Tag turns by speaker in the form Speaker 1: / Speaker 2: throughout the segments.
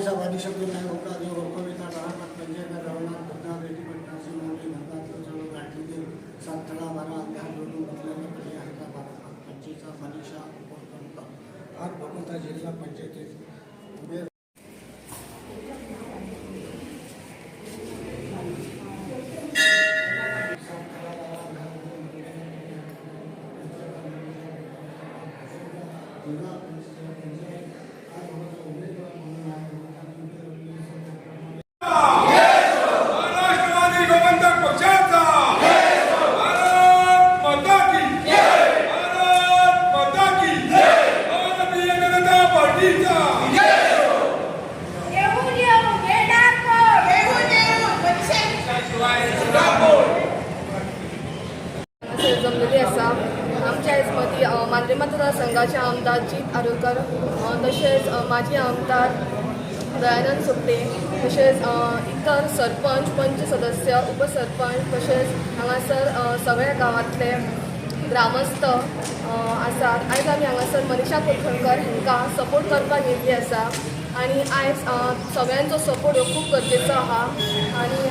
Speaker 1: सवारी शब्द नाही होता जो कविता राहतात पंजाब रवनाथ भगना रेड्डी भटना सिंहोली भगना सर्व गाठी सातळा बारा अध्याय जोडून बदलायला पाहिजे हरका बारा पंचवीसा मनीषा उपकंप आज भगवता जिल्हा पंचायतीत
Speaker 2: जमलेली आसा आमच्या आयज मदीं अ, मांद्रे मतदारसंघाचे आमदार जीत आरोलकर तशेंच माजी आमदार दयानंद सोपटे तशेंच इतर सरपंच पंच सदस्य उपसरपंच तशेंच हांगासर सगळ्या गांवांतले ग्रामस्थ आसात. आयज आमी हांगासर मनीषा कोलखणकर हांकां सपोर्ट करपाक येयल्ली आसा. आनी आयज सगळ्यांचो सपोर्ट हो खूब गरजेचो आहा आनी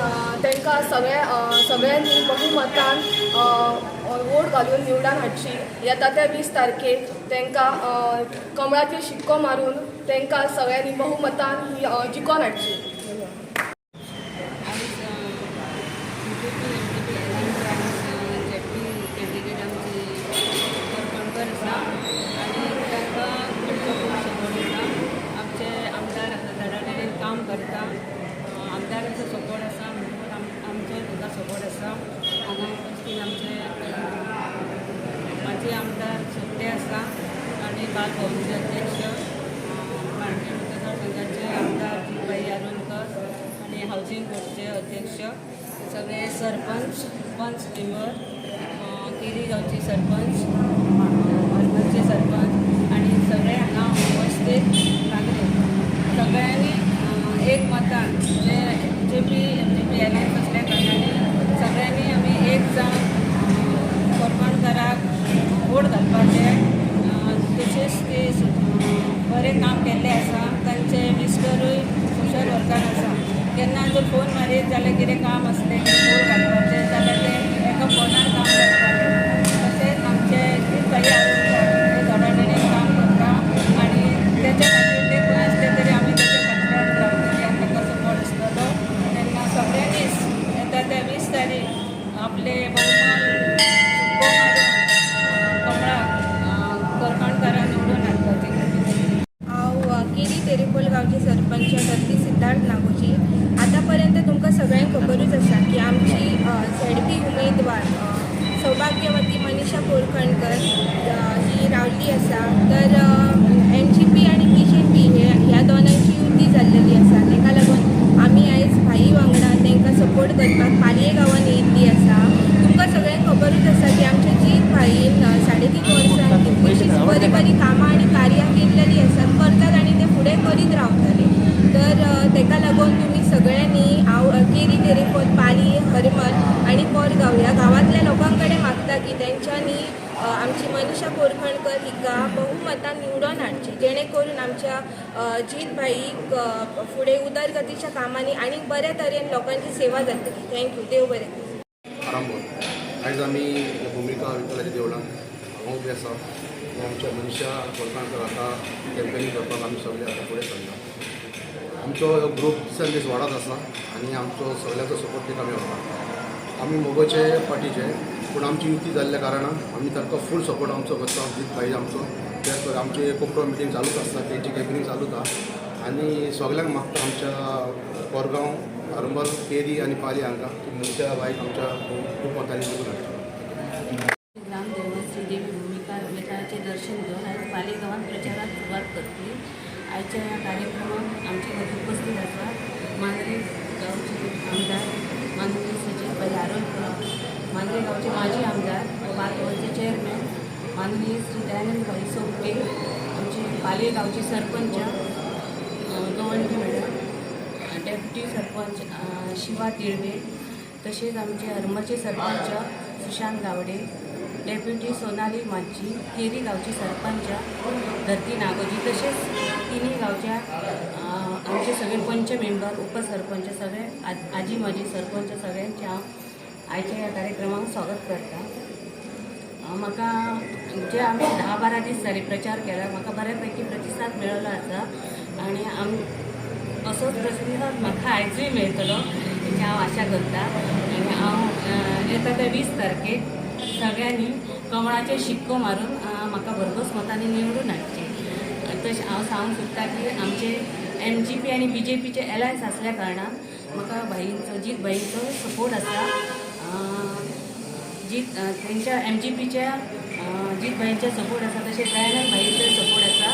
Speaker 2: तांकां सगळ्या सगळ्यांनी बहुमतान वोट घालून निवडान हाडची येता त्या वीस तारखेक तांकां अ, कमळाचेर शिक्को मारून तांकां सगळ्यांनी बहुमतान ही जिकोन जिखोन हाडची
Speaker 3: आज BJP NDP alliance JP candidate आमची कोरपणकर आसा आनी तांकां आमचो खूब सपोर्ट आसा आमचे आमदार धडाडीन काम करता अं, आमदाराचो सपोर्ट आसा म्हणटकूच आम आमचो ताका सपोर्ट आसा हांगा उपस्थित आमचे अं, माजी आमदार सोपटे आसा काल बाल अध्यक्ष अध्यक्ष मांडवे मतदारसंघाचे आमदार जिबाई आरोलकर आणि हाऊसिंग बोर्डचे अध्यक्ष सगळे सरपंच पंच मेंबर केरी गावचे सरपंच हरमलचे सरपंच आणि सगळे हांगा उपस्थित लागले सगळ्यांनी एक मतान जे J P M G P alliance असल्या कारणाने सगळ्यांनी आमी एक जावन अं, कोरपणकराक वोट घालपाचे अं, तशेंच ते सु- अं, बरें काम केल्लें आसा तांचे मिस्टरूय सोशल वर्कार आसा केन्ना जर फोन मारीत जाल्यार कितें काम आनी
Speaker 4: पोरगांव ह्या गांवांतल्या लोकां कडेन मागता की तेंच्यांनी आमची मनीषा कोरखणकर हिका बहुमतान निवडून हाडची जेणे करून आमच्या जीत भाईक फुडें उदरगतीच्या कामांनी आनी बऱ्या तरेन लोकांची सेवा जातली थँक्यू देव बरें करूं.
Speaker 5: आरंभ आयज आमी भुमिका विठ्ठलाच्या देवळान हांव उबे आसा आमच्या मनशा कोलकाणकर आतां कॅम्पेनींग करपाक आमी सगळे आतां फुडें सरला आमचो ग्रूप दिसान दीस वाडत आसा आनी आमचो सगळ्यांचो सपोर्ट ताका मेळटा आमी मोगोचे पार्टीचे पूण आमची युती जाल्ल्या कारणान आमी तांकां फूल सपोर्ट आमचो करता जीत पाहिजे आमचो. त्याच पर आमची कोपरो मिटींग चालूच आसता तेंची कॅम्पेनींग चालूच आहा. आनी सगळ्यांक मागता आमच्या कोरगांव हरमल केरी आनी पाली हांकां की मनशा बायक आमच्या खूप मतांनी निवडून हाडटा
Speaker 3: ग्रामदेवत श्रीदेवी भूमिका उमेदवाराचे दर्शन घेऊन आज पालेगावात प्रचारात सुरुवात करतली. आजच्या या कार्यक्रमात आमच्या उपस्थित असतात मांद्रे गावचे आमदार माननीय सचिन आरोलकर मांद्रे गावचे माजी आमदार व बालभवनचे चेअरमॅन माननीय श्री दयानंद भाई सोपटे आमचे पालेगावचे सरपंच गवंडी मॅडम डेप्युटी सरपंच शिवा तिळवे तसेच आमचे हरमचे सरपंच
Speaker 6: सुशांत गावडे डेप्युटी सोनाली माची केरी गावची सरपंच धरती नागोजी तसेच तिन्ही गावच्या आमचे सगळे पंच मेंबर उपसरपंच सगळे आजी माजी सरपंच सगळ्यांचे हांव आयच्या ह्या कार्यक्रमाक स्वागत करता म्हाका जे आमी धा बारा दीस जाले प्रचार केला म्हाका बऱ्यापैकी प्रतिसाद मेळिल्लो आसा आनी आम असोच प्रतिसाद म्हाका आयजूय मेळटलो हेची हांव आशा करता आनी हांव येता त्या वीस तारखेक सगळ्यांनी कमळाचे शिक्को मारून म्हाका भरघोस मतांनी निवडून हाडचे. तशें हांव सांगूंक सोदतां की आमचे एम जी पी आनी बी जे पीचे एलायन्स आसल्या कारणान म्हाका भाईंचो जीत भाईंचो सपोर्ट आसा. जीत तेंच्या एम जी पीच्या जीत भाईंचे सपोर्ट आसा तशें दयानंद भाईंचोय सपोर्ट आसा.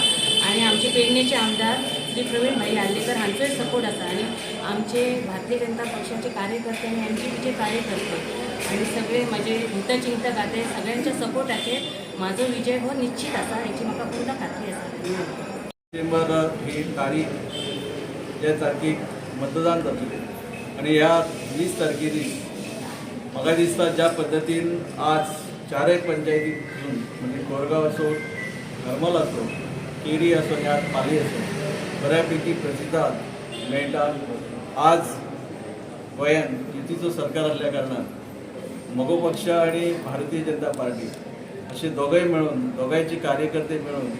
Speaker 6: आनी आमचे पेडणेचे आमदार श्री प्रवीण भाई हार्लेकर हांचोय सपोर्ट आसा आनी आमचे भारतीय जनता पक्षाचे कार्यकर्ते आनी एम जी पीचे कार्यकर्ते आनी सगळे म्हजे हितचिंतक आते सगळ्यांच्या सपोर्टाचेर म्हाजो विजय हो निश्चित आसा हेची म्हाका पूर्ण खात्री आसा
Speaker 7: डिसेंबर ही तारीख जे तारखेक मतदान जातलें. आनी ह्या वीस तारखे दीस म्हाका दिसता ज्या पद्दतीन आज चारय पंचायतींतून म्हणजे कोरगांव असो हरमल असो केरी असो ह्या पाली असो बऱ्यापैकी प्रतिसाद मेळटा आज गोंयान युतीचो सरकार आसल्या कारणान मगो पक्ष आणि भारतीय जनता पार्टी असे दोघंही मिळून दोघांचे कार्यकर्ते मिळून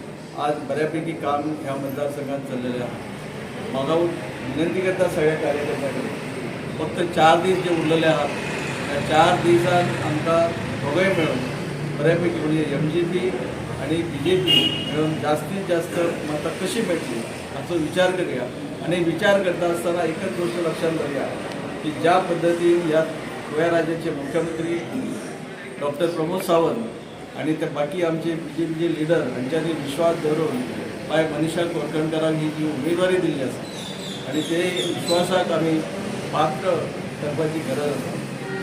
Speaker 7: आज बऱ्यापैकी काम ह्या मतदारसंघात चाललेले आहे. म्हाका विनंती करता सगळ्या कार्यकर्त्यांकडे फक्त चार दीस जे उरलेले आहात त्या चार दिवसात आमकां दोघंय मिळून बऱ्यापैकी म्हणजे एम जी पी आणि बी जे पी मिळून जास्तीत जास्त मतां कशी भेटली हाचो विचार करूया. आणि विचार करता असताना एकच गोष्ट लक्षात धरुया की ज्या पद्धतीन ह्या गोव्या राज्याचे मुख्यमंत्री डॉक्टर प्रमोद सावंत आणि ते बाकी आमचे बी जे पीचे लिडर हांच्यानी विश्वास धरून बाय मनीषा कोरकणकरांक ही जी उमेदवारी दिल्ली आसा आणि ते विश्वासाक आमी पात्र करपाची गरज आसा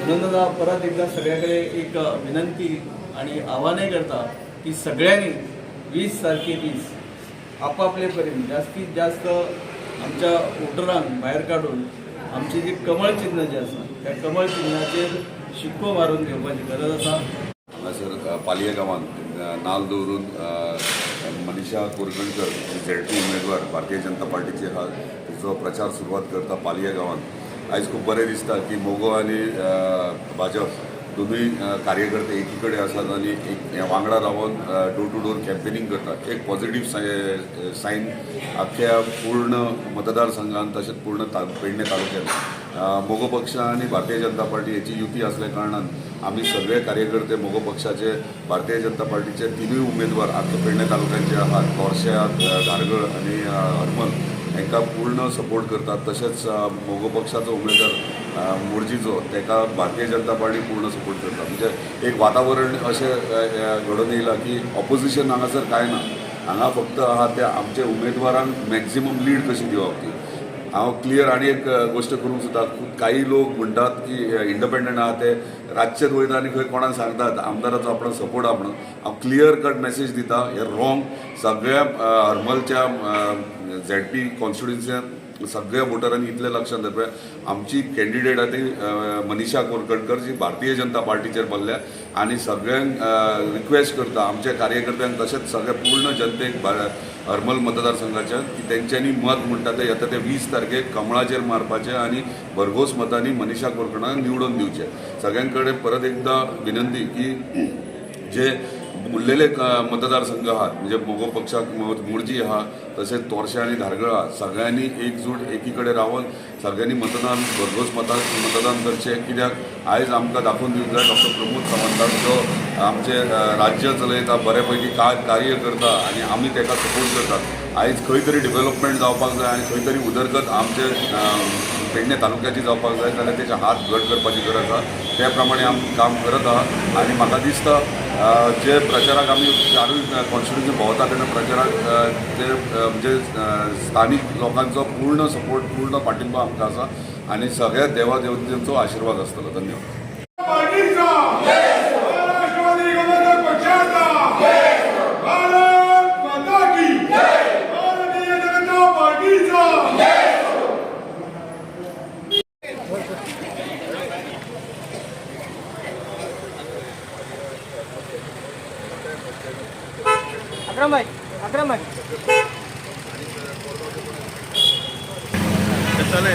Speaker 7: म्हणून परत एकदा सगळ्याकडे एक विनंती आणि आव्हानय करता की सगळ्यांनी वीस तारखे वीस आपापले पर्यंत जास्तीत जास्त आमच्या वोटरांक भायर काडून आमचे जे कमळ चिन्ह जे आसा त्या कमळ चिन्हाचेर शिक्को मारून घेवपाची गरज आसा
Speaker 8: हांगासर पालये गांवांत नाल दवरून मनीषा कोरगणकर झेडपी उमेदवार भारतीय जनता पार्टीचे हा तिचो प्रचार सुरवात करता पालये गांवांत. आयज खूब बरें दिसता की मोगो आनी भाजप दोनूय कार्यकर्ते एकी कडेन आसात आनी एक वांगडा रावन डोर टू डोर कॅम्पेनिंग करतात. एक पॉझिटिव्ह साय सायन अख्ख्या पूर्ण मतदारसंघात तशेंच पूर्ण ता पेडणे तालुक्यात. मोग मोगो पक्ष आणि भारतीय जनता पार्टी याची युती असल्या कारणान आम्ही सगळे कार्यकर्ते मोगो पक्षाचे भारतीय जनता पार्टीचे तिनूय उमेदवार आमच्या पेडणे तालुक्याचे आहात. तोरशा धारगळ आणि हरमल. हांकां पूर्ण सपोर्ट करतात. तशेंच मोगो पक्षाचो उमेदवार मोर्जीचो ताका भारतीय जनता पार्टी पूर्ण सपोर्ट करता म्हणजे एक वातावरण अशें घडोवन येयलां की ऑपोजिशन हांगासर कांय ना. हांगा फक्त आहा ते आमच्या उमेदवारांक मॅक्झिमम लीड कशी दिवप ती? हांव क्लियर आनी एक गोश्ट करूंक सोदता काही लोक म्हणटात की इंडिपेंडंट आहा ते रातचेच वयता आनी खंय कोणाक सांगतात? आमदाराचो आपण सपोर्ट आहा म्हणून. हांव क्लियर कट मेसेज दिता हे रॉंग सगळ्या हर्मलच्या हरमलच्या झेड पी कॉन्स्टिट्युन्सीन सगळ्या वोटरांनी इतलें लक्षात दवरपा आमची कॅन्डिडेट आहा ती मनीषा कोरकणकर जी भारतीय जनता पार्टीचेर बसल्या आनी सगळ्यांक रिक्वेस्ट करता आमच्या कार्यकर्त्यांक तशेंच सगळ्या पूर्ण जनतेक हरमल मतदारसंघाच्या की तेंच्यांनी मत म्हणटा ते येता ते वीस तारखेक कमळाचेर मारपाचें आनी भरघोस मतांनी मनीषा कोरकणाक निवडून दिवचें. सगळ्यां कडेन परत एकदां विनंती की जे उरलेले मतदारसंघ आहात म्हणजे मोगो पक्षाक म- आहा तसेच तोरशे आणि धारगळ आहा सगळ्यांनी एकजूट एकीकडे रावन सगळ्यांनी मतदान भरघोस मतान मतदान करचें. कित्याक आयज आमकां दाखोवन दिवंक जाय डॉक्टर प्रमोद सावंताक जो आमचे राज्य चलयता बऱ्यापैकी का कार्य करता आनी आमी ताका सपोर्ट करतात आयज खंय तरी डेव्हलपमेंट जावपाक जाय आनी खंय तरी उदरगत आमचे पेडणे तालुक्याची जावपाक जाय जाल्यार तेचे हात घट करपाची गरज आसा त्या प्रमाणे आमी काम करत आहा आनी म्हाका दिसता जे प्रचाराक आमी चारूय कॉन्स्टिट्युन्सी भोंवता तेन्ना प्रचाराक जे ते म्हणजे स्थानीक लोकांचो पूर्ण सपोर्ट पूर्ण पाठिंबा आमकां आसा आनी सगळ्या देवा देवतेंचो आशिर्वाद आसतलो धन्यवाद
Speaker 9: Yeah राष्ट्रवादी काँग्रेस पक्षाचा भारत माता की भारतीय जनता पार्टीचा
Speaker 10: अक्रम भाई अक्रम भाई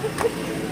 Speaker 10: Thank you.